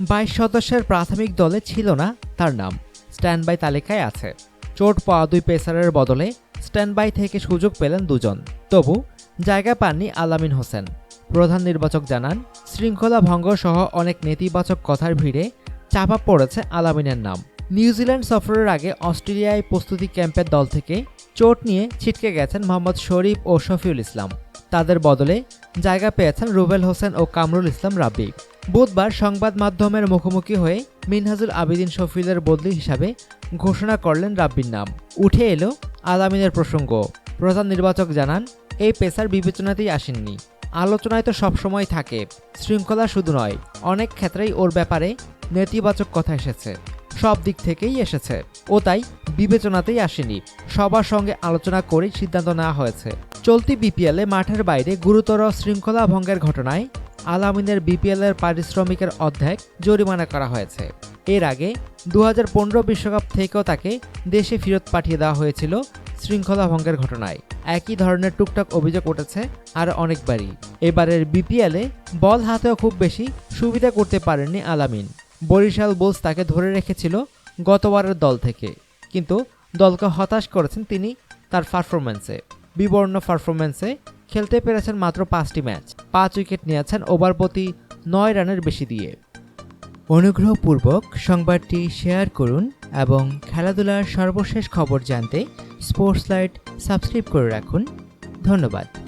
বাইশ সদস্যের প্রাথমিক দলে ছিল না তার নাম। স্ট্যান্ড বাই তালিকায় আছে। চোট পাওয়া দুই পেসারের বদলে স্ট্যান্ড বাই থেকে সুযোগ পেলেন দুজন। তবু জায়গা পাননি আলামিন হোসেন। প্রধান নির্বাচক জানান, শৃঙ্খলা ভঙ্গ সহ অনেক নেতিবাচক কথার ভিড়ে চাপা পড়েছে আলামিনের নাম। নিউজিল্যান্ড সফরের আগে অস্ট্রেলিয়ায় প্রস্তুতি ক্যাম্পের দল থেকে চোট নিয়ে ছিটকে গেছেন মোহাম্মদ শরীফ ও শফিউল ইসলাম। তাদের বদলে জায়গা পেয়েছেন রুবেল হোসেন ও কামরুল ইসলাম রাব্বি। বুধবার সংবাদ মাধ্যমের মুখোমুখি হয়ে মিনহাজুল আবিদিন শফিউলের বদলি হিসাবে ঘোষণা করলেন রাব্বির নাম। উঠে এলো আলামিনের প্রসঙ্গ। প্রধান নির্বাচক জানান, এই পেসার বিবেচনাতেই আসেননি। আলোচনায় তো সবসময় থাকে, শৃঙ্খলা শুধু নয়, অনেক ক্ষেত্রেই ওর ব্যাপারে নেতিবাচক কথা এসেছে, সব দিক থেকেই এসেছে। ও তাই বিবেচনাতেই আসেনি, সবার সঙ্গে আলোচনা করেই সিদ্ধান্ত নেওয়া হয়েছে। চলতি বিপিএলে মাঠের বাইরে গুরুতর শৃঙ্খলা ভঙ্গের ঘটনায় আলামিনের বিপিএলের পারিশ্রমিকের অর্ধেক জরিমানা করা হয়েছে। এর আগে দু বিশ্বকাপ থেকেও তাকে দেশে ফেরত পাঠিয়ে দেওয়া হয়েছিল শৃঙ্খলা ভঙ্গের ঘটনায়। একই ধরনের টুকটাক অভিযোগ উঠেছে আর অনেকবারই। এবারের বিপিএলে বল হাতেও খুব বেশি সুবিধা করতে পারেননি আলামিন। বরিশাল বুলস তাকে ধরে রেখেছিল গতবারের দল থেকে। কিন্তু দলকে হতাশ করেছেন তিনি তার পারফরম্যান্সে। বিবর্ণ পারফরম্যান্সে খেলতে পেরেছেন মাত্র পাঁচটি ম্যাচ। পাঁচ উইকেট নিয়েছেন ওভার প্রতি নয় রানের বেশি দিয়ে। অনুগ্রহপূর্বক সংবাদটি শেয়ার করুন এবং খেলাধুলার সর্বশেষ খবর জানতে স্পোর্টস লাইট সাবস্ক্রাইব করে রাখুন। ধন্যবাদ।